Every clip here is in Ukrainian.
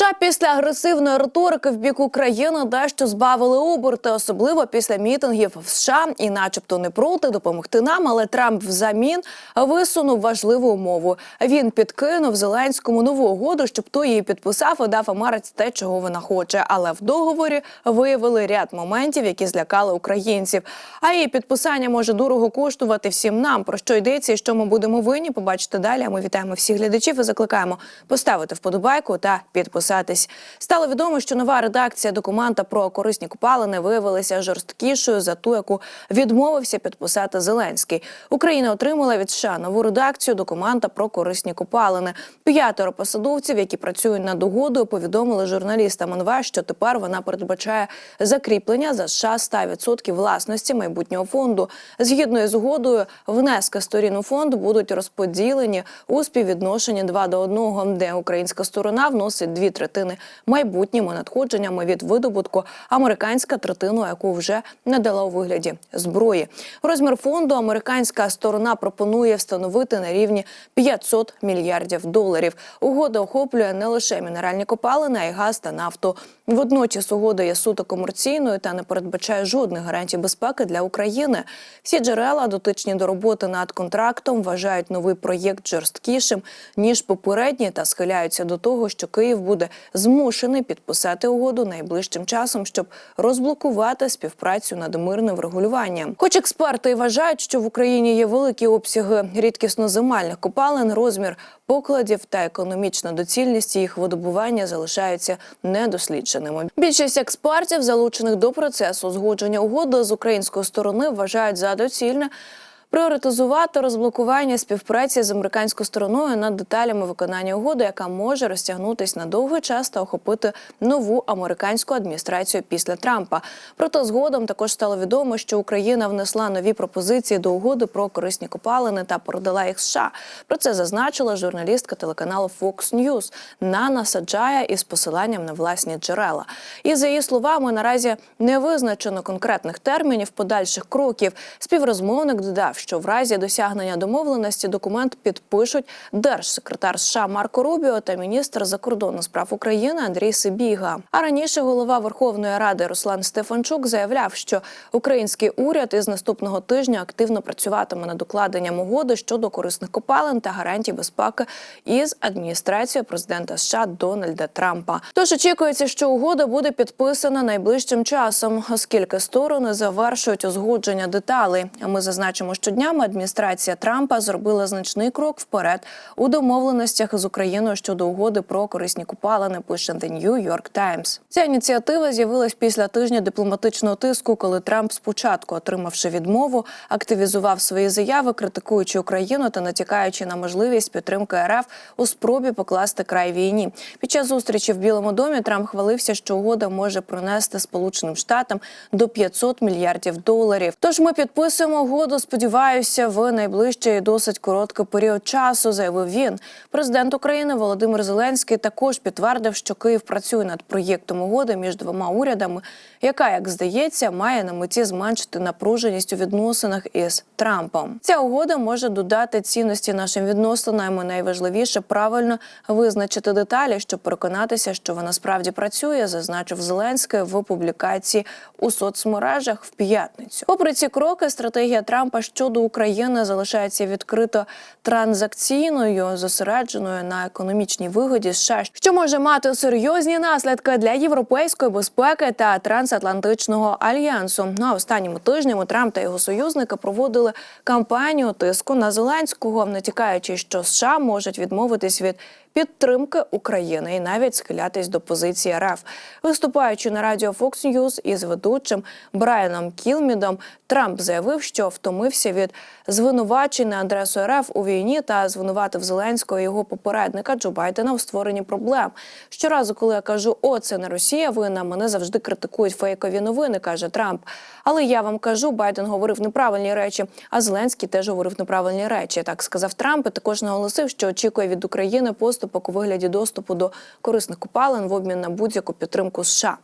США після агресивної риторики в бік України дещо збавили оберти, особливо після мітингів в США, і, начебто, не проти допомогти нам. Але Трамп взамін висунув важливу умову. Він підкинув Зеленському нову угоду, щоб той її підписав і дав Америці те, чого вона хоче. Але в договорі виявили ряд моментів, які злякали українців. А її підписання може дорого коштувати всім нам. Про що йдеться і що ми будемо винні, побачите далі. Ми вітаємо всіх глядачів і закликаємо поставити вподобайку та підписатись. Стало відомо, що нова редакція документа про корисні копалини виявилася жорсткішою за ту, яку відмовився підписати Зеленський. Україна отримала від США нову редакцію документа про корисні копалини. П'ятеро посадовців, які працюють над угодою, повідомили журналістам НВ, що тепер вона передбачає закріплення за США 100% власності майбутнього фонду. Згідно із угодою, внески сторін у фонд будуть розподілені у співвідношенні 2 до 1, де українська сторона вносить дві третини майбутніми надходженнями від видобутку, американська третину, яку вже надала у вигляді зброї. Розмір фонду американська сторона пропонує встановити на рівні 500 мільярдів доларів. Угода охоплює не лише мінеральні копалини, а й газ та нафту. Водночас угода є суто комерційною та не передбачає жодних гарантій безпеки для України. Всі джерела, дотичні до роботи над контрактом, вважають новий проєкт жорсткішим ніж попередній та схиляються до того, що Київ буде змушений підписати угоду найближчим часом, щоб розблокувати співпрацю над мирним врегулюванням. Хоч експерти вважають, що в Україні є великі обсяги рідкісноземельних копалин, розмір покладів та економічна доцільність їх видобування залишаються недослідженими. Більшість експертів, залучених до процесу згодження угоди з української сторони, вважають за доцільне пріоритизувати розблокування співпраці з американською стороною над деталями виконання угоди, яка може розтягнутись на довгий час та охопити нову американську адміністрацію після Трампа. Проте згодом також стало відомо, що Україна внесла нові пропозиції до угоди про корисні копалини та передала їх США. Про це зазначила журналістка телеканалу Fox News Нана Саджая із посиланням на власні джерела. І за її словами, наразі не визначено конкретних термінів подальших кроків. Співрозмовник додав, що в разі досягнення домовленості документ підпишуть держсекретар США Марко Рубіо та міністр закордонних справ України Андрій Сибіга. А раніше голова Верховної Ради Руслан Стефанчук заявляв, що український уряд із наступного тижня активно працюватиме над укладенням угоди щодо корисних копалин та гарантій безпеки із адміністрацією президента США Дональда Трампа. Тож очікується, що угода буде підписана найближчим часом, оскільки сторони завершують узгодження деталей. А ми зазначимо, що днями адміністрація Трампа зробила значний крок вперед у домовленостях з Україною щодо угоди про корисні купалини. Пише The New York Times. Ця ініціатива з'явилась після тижня дипломатичного тиску, коли Трамп спочатку, отримавши відмову, активізував свої заяви, критикуючи Україну та натякаючи на можливість підтримки РФ у спробі покласти край війні. Під час зустрічі в Білому домі Трамп хвалився, що угода може принести Сполученим Штатам до 500 мільярдів доларів. Тож ми підписуємо угоду. Сподіваюся, в найближчий досить короткий період часу, заявив він. Президент України Володимир Зеленський також підтвердив, що Київ працює над проєктом угоди між двома урядами, яка, як здається, має на меті зменшити напруженість у відносинах із Трампом. Ця угода може додати цінності нашим відносинам. і Найважливіше правильно визначити деталі, щоб переконатися, що вона справді працює, зазначив Зеленський в публікації у соцмережах в п'ятницю. Попри ці кроки, стратегія Трампа щодо України залишається відкрито транзакційною, зосередженою на економічній вигоді США, що може мати серйозні наслідки для європейської безпеки та трансатлантичного альянсу. Ну а останніми тижнями Трамп та його союзники проводили кампанію тиску на Зеленського, натякаючи, що США можуть відмовитись від підтримки України і навіть схилятись до позиції РФ. Виступаючи на радіо Fox News із ведучим Брайаном Кілмідом, Трамп заявив, що втомився від звинувачень на адресу РФ у війні та звинуватив Зеленського і його попередника Джо Байдена у створенні проблем. Щоразу, коли я кажу, о, це не Росія винна, мене завжди критикують фейкові новини, каже Трамп. Але я вам кажу, Байден говорив неправильні речі, а Зеленський теж говорив неправильні речі. Так сказав Трамп. і Також наголосив, що очікує від України поступок у вигляді доступу до корисних копалин в обмін на будь-яку підтримку США.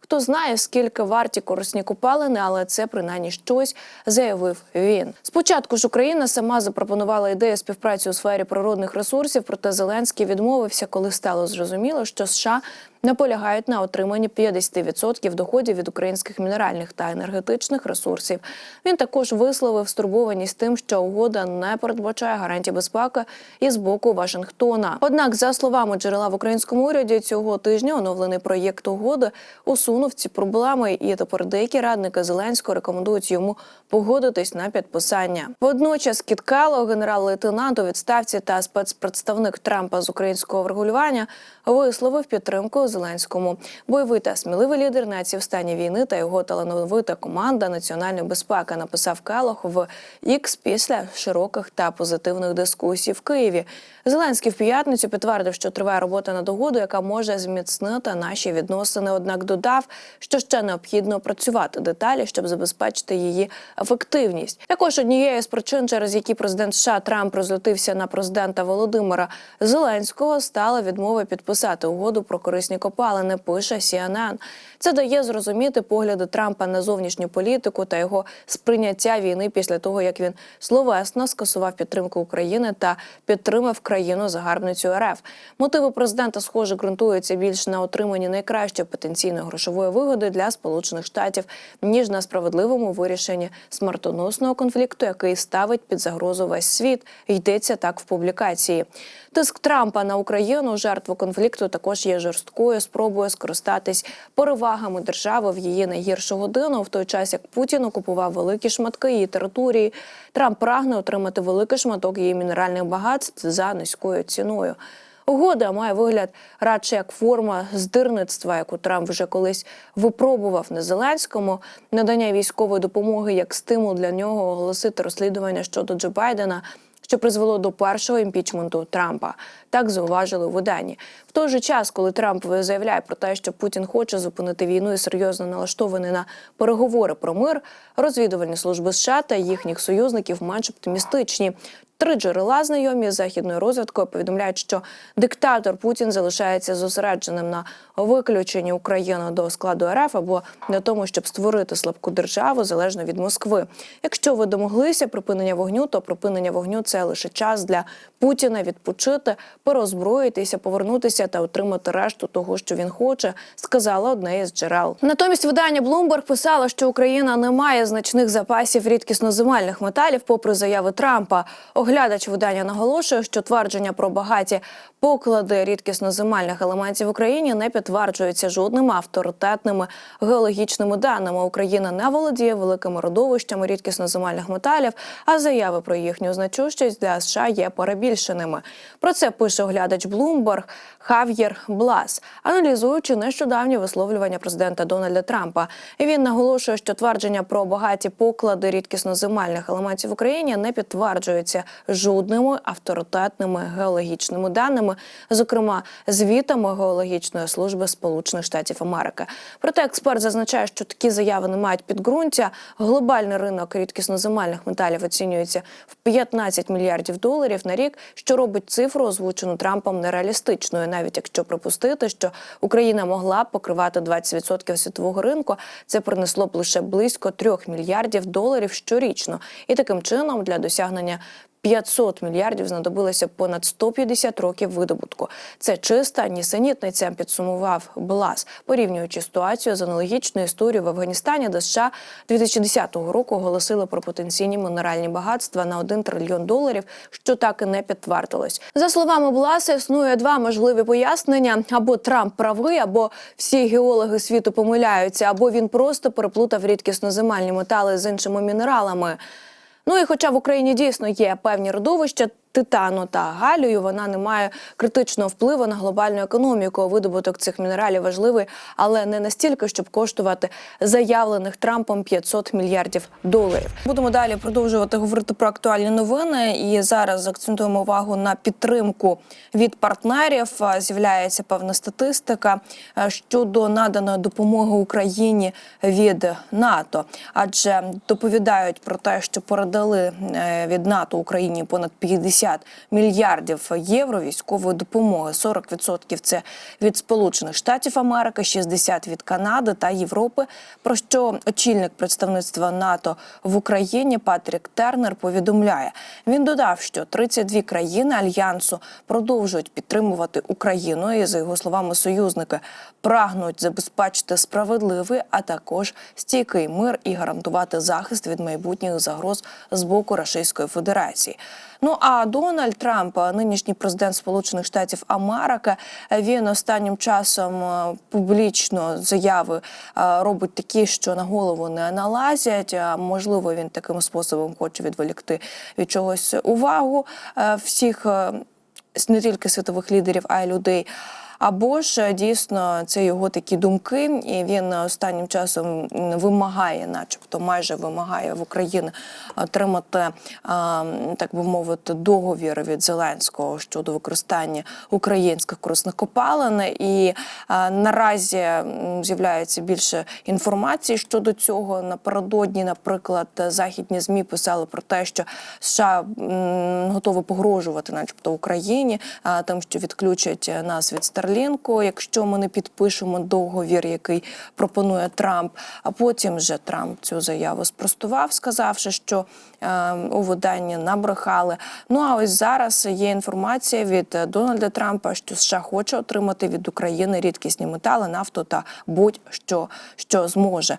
хто знає, скільки варті корисні копалини, але це принаймні щось, заявив він. Спочатку ж Україна сама запропонувала ідею співпраці у сфері природних ресурсів, проте Зеленський відмовився, коли стало зрозуміло, що США наполягають на отриманні 50% доходів від українських мінеральних та енергетичних ресурсів. Він також висловив стурбованість тим, що угода не передбачає гарантій безпеки і з боку Вашингтона. Однак, за словами джерела в українському уряді, цього тижня оновлений проєкт угоди усунув ці проблеми, і тепер деякі радники Зеленського рекомендують йому погодитись на підписання. Водночас Кіт Келло, генерал-лейтенант у відставці та спецпредставник Трампа з українського врегулювання, висловив підтримку Зеленському. Бойовий та сміливий лідер нації в стані війни та його талановита команда національної безпеки написав Келох в X після широких та позитивних дискусій в Києві. Зеленський в п'ятницю підтвердив, що триває робота над угодою, яка може зміцнити наші відносини. Однак додав, що ще необхідно працювати деталі, щоб забезпечити її ефективність. Також однією з причин, через які президент США Трамп розлютився на президента Володимира Зеленського, стала відмова підписати угоду про корисні копалини. Пише CNN. Це дає зрозуміти погляди Трампа на зовнішню політику та його сприйняття війни після того, як він словесно скасував підтримку України та підтримав країну загарбницю РФ. Мотиви президента, схоже, ґрунтуються більш на отриманні найкращої потенційної грошової вигоди для Сполучених Штатів ніж на справедливому вирішенні смертоносного конфлікту, який ставить під загрозу весь світ. Йдеться так в публікації. Тиск Трампа на Україну, жертву конфлікту, також є жорсткою спробою скористатись перевагами держави в її найгіршу годину, в той час як Путін окупував великі шматки її території. Трамп прагне отримати великий шматок її мінеральних багатств за низькою ціною. Угода має вигляд радше як форма здирництва, яку Трамп вже колись випробував на Зеленському. Надання військової допомоги як стимул для нього оголосити розслідування щодо Джо Байдена. Що призвело до першого імпічменту Трампа, так зауважили в виданні. В той же час, коли Трамп заявляє про те, що Путін хоче зупинити війну і серйозно налаштований на переговори про мир, розвідувальні служби США та їхніх союзників менш оптимістичні. Три джерела знайомі з західною розвідкою повідомляють, що диктатор Путін залишається зосередженим на виключенні України до складу РФ або на тому, щоб створити слабку державу залежно від Москви. Якщо ви домоглися припинення вогню, то припинення вогню це лише час для Путіна відпочити, порозброїтися, повернутися та отримати решту того, що він хоче, сказала одне із джерел. Натомість видання Bloomberg писало, що Україна не має значних запасів рідкісноземельних металів, попри заяви Трампа. Оглядач видання наголошує, що твердження про багаті поклади рідкісноземельних елементів в Україні не підтверджуються жодними авторитетними геологічними даними. Україна не володіє великими родовищами рідкісноземельних металів, а заяви про їхню значущість для США є перебільшеними. Про це пише оглядач Bloomberg Хав'єр Блас, аналізуючи нещодавні висловлювання президента Дональда Трампа. Він наголошує, що твердження про багаті поклади рідкісноземельних елементів в Україні не підтверджуються жодними авторитетними геологічними даними, зокрема звітами геологічної служби Сполучених Штатів Америки. Проте експерт зазначає, що такі заяви не мають підґрунтя. Глобальний ринок рідкісноземельних металів оцінюється в 15 мільярдів доларів на рік, що робить цифру, озвучену Трампом, нереалістичною, навіть якщо припустити, що Україна могла б покривати 20% світового ринку, це принесло б лише близько 3 мільярдів доларів щорічно, і таким чином для досягнення 500 мільярдів знадобилося понад 150 років видобутку. Це чиста нісенітниця, підсумував Блас, порівнюючи ситуацію з аналогічною історією в Афганістані, де США 2010 року оголосили про потенційні мінеральні багатства на 1 трильйон доларів, що так і не підтвердилось. За словами Бласа, існує два можливі пояснення: або Трамп правий, або всі геологи світу помиляються, або він просто переплутав рідкісноземельні метали з іншими мінералами. Ну і хоча в Україні дійсно є певні родовища титану та галію, вона не має критичного впливу на глобальну економіку. Видобуток цих мінералів важливий, але не настільки, щоб коштувати заявлених Трампом 500 мільярдів доларів. Будемо далі продовжувати говорити про актуальні новини. І зараз акцентуємо увагу на підтримку від партнерів. З'являється певна статистика щодо наданої допомоги Україні від НАТО, адже доповідають про те, що передали е, від НАТО Україні понад 50 50 мільярдів євро військової допомоги. 40% це від Сполучених Штатів Америки, 60% від Канади та Європи. Про що очільник представництва НАТО в Україні Патрік Тернер повідомляє. Він додав, що 32 країни альянсу продовжують підтримувати Україну. І за його словами, союзники прагнуть забезпечити справедливий, а також стійкий мир і гарантувати захист від майбутніх загроз з боку Російської Федерації. Ну а Дональд Трамп, нинішній президент Сполучених Штатів Америки, він останнім часом публічно заяви робить такі, що на голову не налазять. Можливо, він таким способом хоче відволікти від чогось увагу всіх не тільки світових лідерів, а й людей. Або ж е, дійсно це його такі думки, і він останнім часом вимагає, начебто, майже вимагає в Україні отримати, так би мовити, договір від Зеленського щодо використання українських корисних копалин. І наразі з'являється більше інформації щодо цього. Напередодні, наприклад, західні змі писали про те, що США готові погрожувати, начебто, Україні, тим, що відключать нас від Старлінку, якщо ми не підпишемо договір, який пропонує Трамп. А потім вже Трамп цю заяву спростував, сказавши, що е, у виданні набрехали. Ну а ось зараз є інформація від Дональда Трампа, що США хоче отримати від України рідкісні метали, нафту та будь-що що зможе.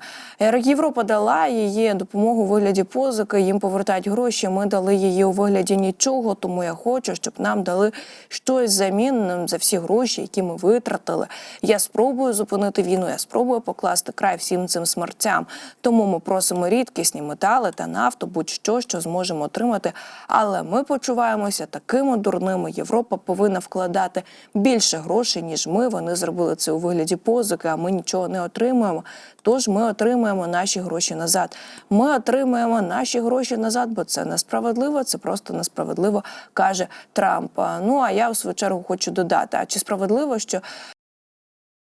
Європа дала її допомогу у вигляді позики. Їм повертають гроші. Ми дали її у вигляді нічого. Тому я хочу, щоб нам дали щось замін за всі гроші, які ми витратили. Я спробую зупинити війну. Я спробую покласти край всім цим смертям. Тому ми просимо рідкісні метали та нафту, будь-що, що зможемо отримати. Але ми почуваємося такими дурними. Європа повинна вкладати більше грошей, ніж ми. Вони зробили це у вигляді позики, а ми нічого не отримуємо. Тож ми отримуємо наші гроші назад. Ми отримуємо наші гроші назад, бо це несправедливо. Це просто несправедливо, каже Трамп. Ну а я в свою чергу хочу додати: а чи справедливо, що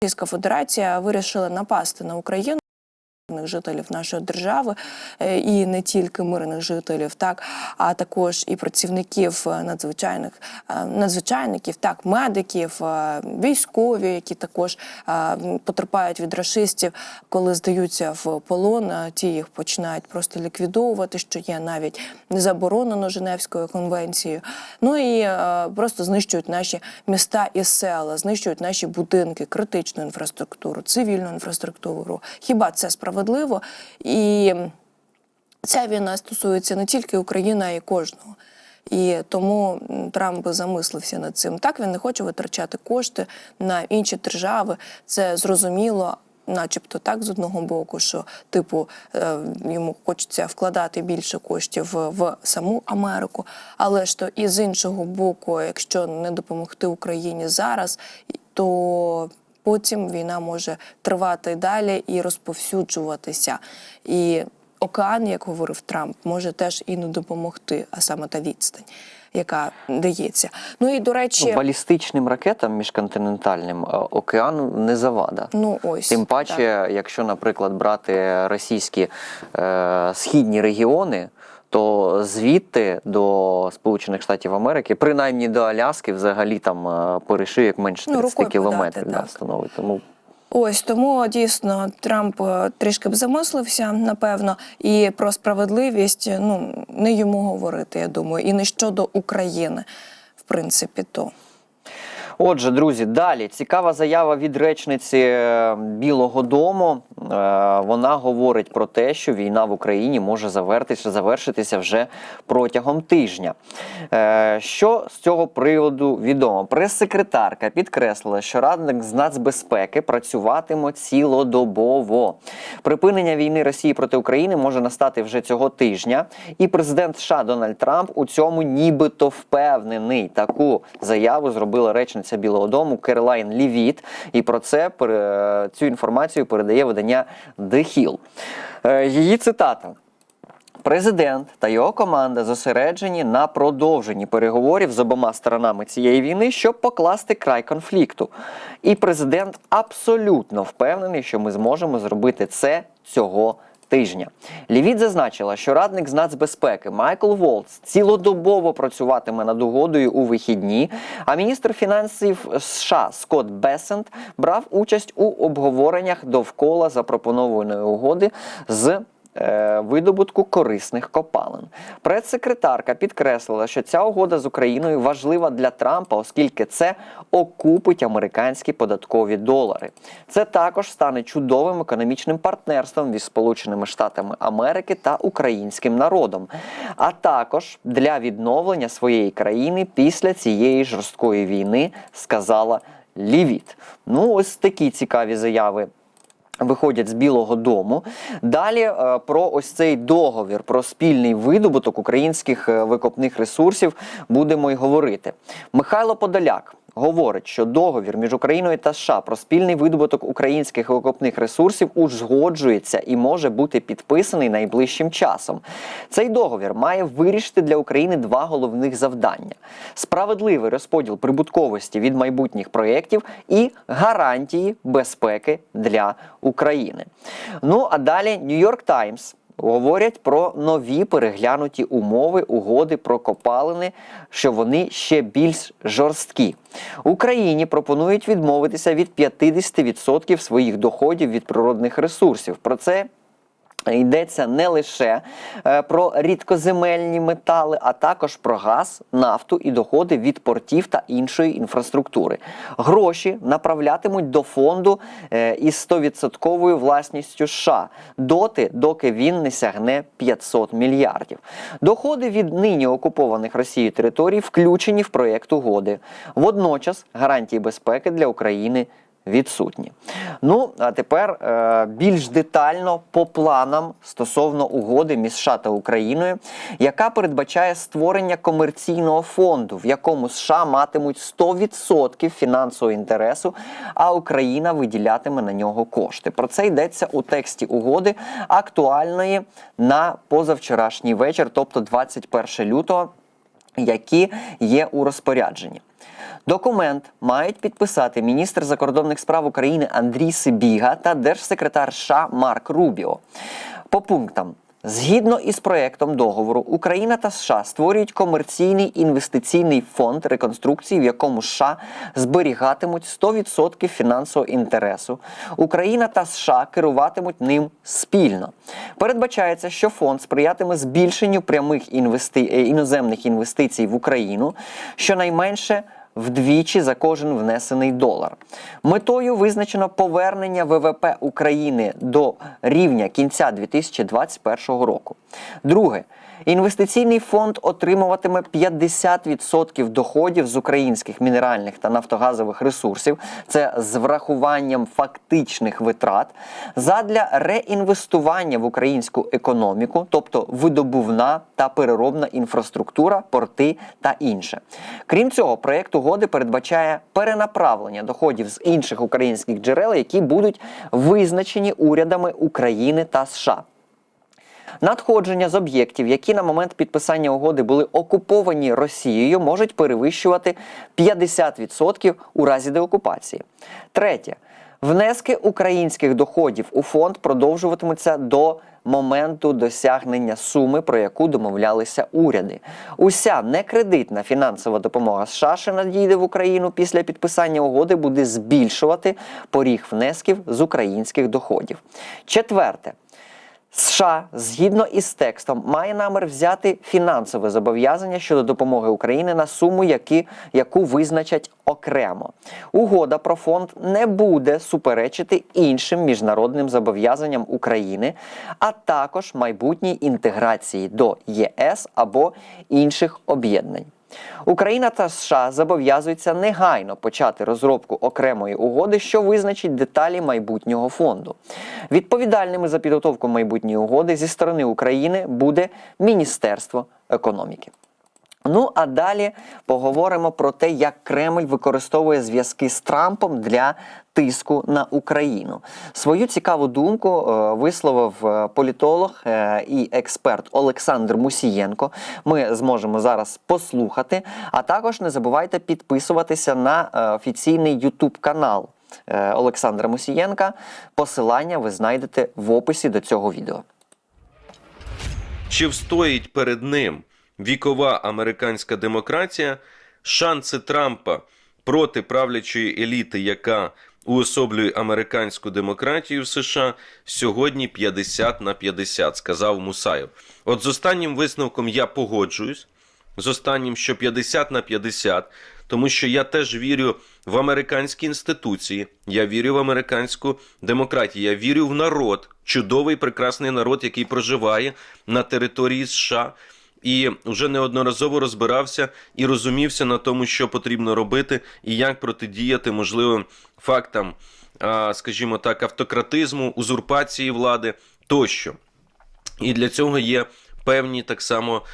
Російська Федерація вирішила напасти на Україну? Жителів нашої держави е, і не тільки мирних жителів, так а також і працівників е, надзвичайних е, надзвичайників, так медиків, військові, які також потерпають від расистів, коли здаються в полон. Ті їх починають просто ліквідовувати, що є навіть не заборонено Женевською конвенцією. Ну і просто знищують наші міста і села, знищують наші будинки, критичну інфраструктуру, цивільну інфраструктуру. Хіба це справедливо? І ця війна стосується не тільки України, а й кожного. І тому Трамп замислився над цим. Так він не хоче витрачати кошти на інші держави. Це зрозуміло. Начебто так з одного боку, що типу е, йому хочеться вкладати більше коштів в саму Америку, але ж то і з іншого боку, якщо не допомогти Україні зараз, то потім війна може тривати далі і розповсюджуватися. І океан, як говорив Трамп, може теж і не допомогти, а саме та відстань, яка дається. Ну і до речі, Ну, балістичним ракетам міжконтинентальним е, океан не завада. ну ось Тим паче, якщо, наприклад, брати російські е, східні регіони, то звідти до Сполучених Штатів Америки, принаймні до Аляски, взагалі там е, як менше Ну, 30 ну, кілометрів подати, да, становить. Тому Ось тому дійсно Трамп е, трішки б замислився, напевно, і про справедливість ну не йому говорити, я думаю, і не щодо України, в принципі, то. Отже, друзі, далі цікава заява від речниці е, Білого Дому. Е, Вона говорить про те, що війна в Україні може завершитися, вже протягом тижня. Е, Що з цього приводу відомо? Прес-секретарка підкреслила, що радник з нацбезпеки працюватиме цілодобово. Припинення війни Росії проти України може настати вже цього тижня, і президент США Дональд Трамп у цьому нібито впевнений. Таку заяву зробила речниця Білого Дому Керолайн Лівіт. І про це цю інформацію передає видання The Hill. Е, Її цитата. Президент та його команда зосереджені на продовженні переговорів з обома сторонами цієї війни, щоб покласти край конфлікту. І президент абсолютно впевнений, що ми зможемо зробити це цього тижня. Лівіт зазначила, що радник з нацбезпеки Майкл Волц цілодобово працюватиме над угодою у вихідні. А міністр фінансів США Скотт Бесент брав участь у обговореннях довкола запропонованої угоди з. Е, Видобутку корисних копалин. Прес-секретарка підкреслила, що ця угода з Україною важлива для Трампа, оскільки це окупить американські податкові долари. Це також стане чудовим економічним партнерством між Сполученими Штатами Америки та українським народом, а також для відновлення своєї країни після цієї жорсткої війни, сказала Лівіт. Ну, ось такі цікаві заяви виходять з Білого Дому. Далі е, про ось цей договір про спільний видобуток українських е, викопних ресурсів будемо й говорити. Михайло Подоляк. Говорить, що договір між Україною та США про спільний видобуток українських викопних ресурсів узгоджується і може бути підписаний найближчим часом. Цей договір має вирішити для України два головних завдання: справедливий розподіл прибутковості від майбутніх проєктів і гарантії безпеки для України. Ну а далі Нью-Йорк Таймс говорять про нові переглянуті умови угоди про копалини, що вони ще більш жорсткі. Україні пропонують відмовитися від 50% своїх доходів від природних ресурсів. Про це Йдеться не лише е, про рідкоземельні метали, а також про газ, нафту і доходи від портів та іншої інфраструктури. Гроші направлятимуть до фонду е, із 100% власністю США доти, доки він не сягне 500 мільярдів. Доходи від нині окупованих Росією територій включені в проєкт угоди. Водночас гарантії безпеки для України відсутні. Ну а тепер е, більш детально по планам стосовно угоди між США та Україною, яка передбачає створення комерційного фонду, в якому США матимуть 100% фінансового інтересу, а Україна виділятиме на нього кошти. Про це йдеться у тексті угоди актуальної на позавчорашній вечір, тобто 21 лютого, які є у розпорядженні. Документ мають підписати міністр закордонних справ України Андрій Сибіга та держсекретар США Марк Рубіо. По пунктам. Згідно із проектом договору, Україна та США створюють комерційний інвестиційний фонд реконструкції, в якому США зберігатимуть 100% фінансового інтересу. Україна та США керуватимуть ним спільно. Передбачається, що фонд сприятиме збільшенню прямих інвести... е, іноземних інвестицій в Україну, щонайменше вдвічі за кожен внесений долар. Метою визначено повернення ВВП України до рівня кінця 2021 року. Друге. Інвестиційний фонд отримуватиме 50% доходів з українських мінеральних та нафтогазових ресурсів. Це з врахуванням фактичних витрат задля реінвестування в українську економіку, тобто видобувна та переробна інфраструктура, порти та інше. Крім цього, проєкт угоди передбачає перенаправлення доходів з інших українських джерел, які будуть визначені урядами України та США. Надходження з об'єктів, які на момент підписання угоди були окуповані Росією, можуть перевищувати 50% у разі деокупації. Третє. Внески українських доходів у фонд продовжуватимуться до моменту досягнення суми, про яку домовлялися уряди. Уся некредитна фінансова допомога США, що надійде в Україну після підписання угоди, буде збільшувати поріг внесків з українських доходів. Четверте. США згідно із текстом має намір взяти фінансове зобов'язання щодо допомоги Україні на суму, які, яку визначать окремо. Угода про фонд не буде суперечити іншим міжнародним зобов'язанням України, а також майбутній інтеграції до ЄС або інших об'єднань. Україна та США зобов'язуються негайно почати розробку окремої угоди, що визначить деталі майбутнього фонду. Відповідальними за підготовку майбутньої угоди зі сторони України буде Міністерство економіки. Ну а далі поговоримо про те, як Кремль використовує зв'язки з Трампом для тиску на Україну. Свою цікаву думку е, висловив е, політолог е, і експерт Олександр Мусієнко. Ми зможемо зараз послухати. А також не забувайте підписуватися на офіційний YouTube канал Олександра Мусієнка. Посилання ви знайдете в описі до цього відео. Чи встоїть перед ним вікова американська демократія? Шанси Трампа проти правлячої еліти, яка уособлює американську демократію в США, сьогодні 50 на 50, сказав Мусаєв. От з останнім висновком я погоджуюсь. З останнім, що 50 на 50, тому що я теж вірю в американські інституції, я вірю в американську демократію, я вірю в народ, чудовий прекрасний народ, який проживає на території США. І вже неодноразово розбирався і розумівся на тому, що потрібно робити, і як протидіяти можливим фактам, скажімо так, автократизму, узурпації влади тощо. І для цього є певні так само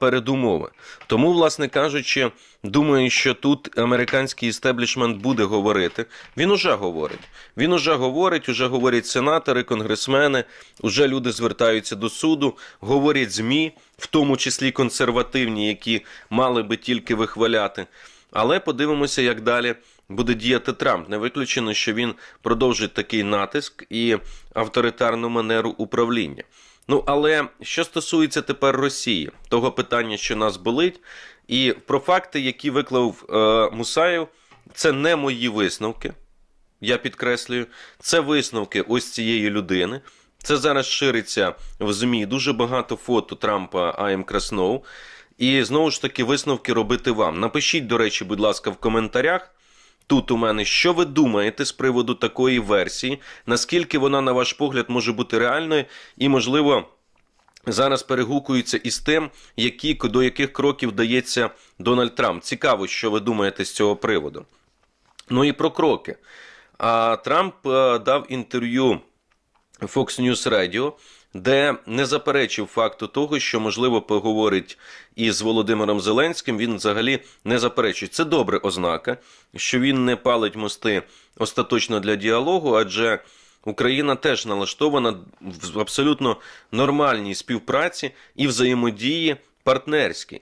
передумови. Тому, власне кажучи, думаю, що тут американський істеблішмент буде говорити. Він уже говорить. Він уже говорить, уже говорять сенатори, конгресмени, уже люди звертаються до суду, говорять ЗМІ, в тому числі консервативні, які мали би тільки вихваляти. Але подивимося, як далі буде діяти Трамп. Не виключено, що він продовжить такий натиск і авторитарну манеру управління. Ну але що стосується тепер Росії, того питання, що нас болить, і про факти, які виклав е, Мусаєв, це не мої висновки. Я підкреслюю, це висновки ось цієї людини. Це зараз шириться в ЗМІ. Дуже багато фото Трампа АМ Красноу. І знову ж таки висновки робити вам. Напишіть, до речі, будь ласка, в коментарях. Тут у мене, що ви думаєте з приводу такої версії, наскільки вона, на ваш погляд, може бути реальною, і, можливо, зараз перегукується із тим, які, до яких кроків дається Дональд Трамп. Цікаво, що ви думаєте з цього приводу. Ну і про кроки. А Трамп е, дав інтерв'ю Fox News Radio, де не заперечив факту того, що можливо поговорить із Володимиром Зеленським. Він взагалі не заперечує. Це добра ознака, що він не палить мости остаточно для діалогу, адже Україна теж налаштована в абсолютно нормальній співпраці і взаємодії партнерській.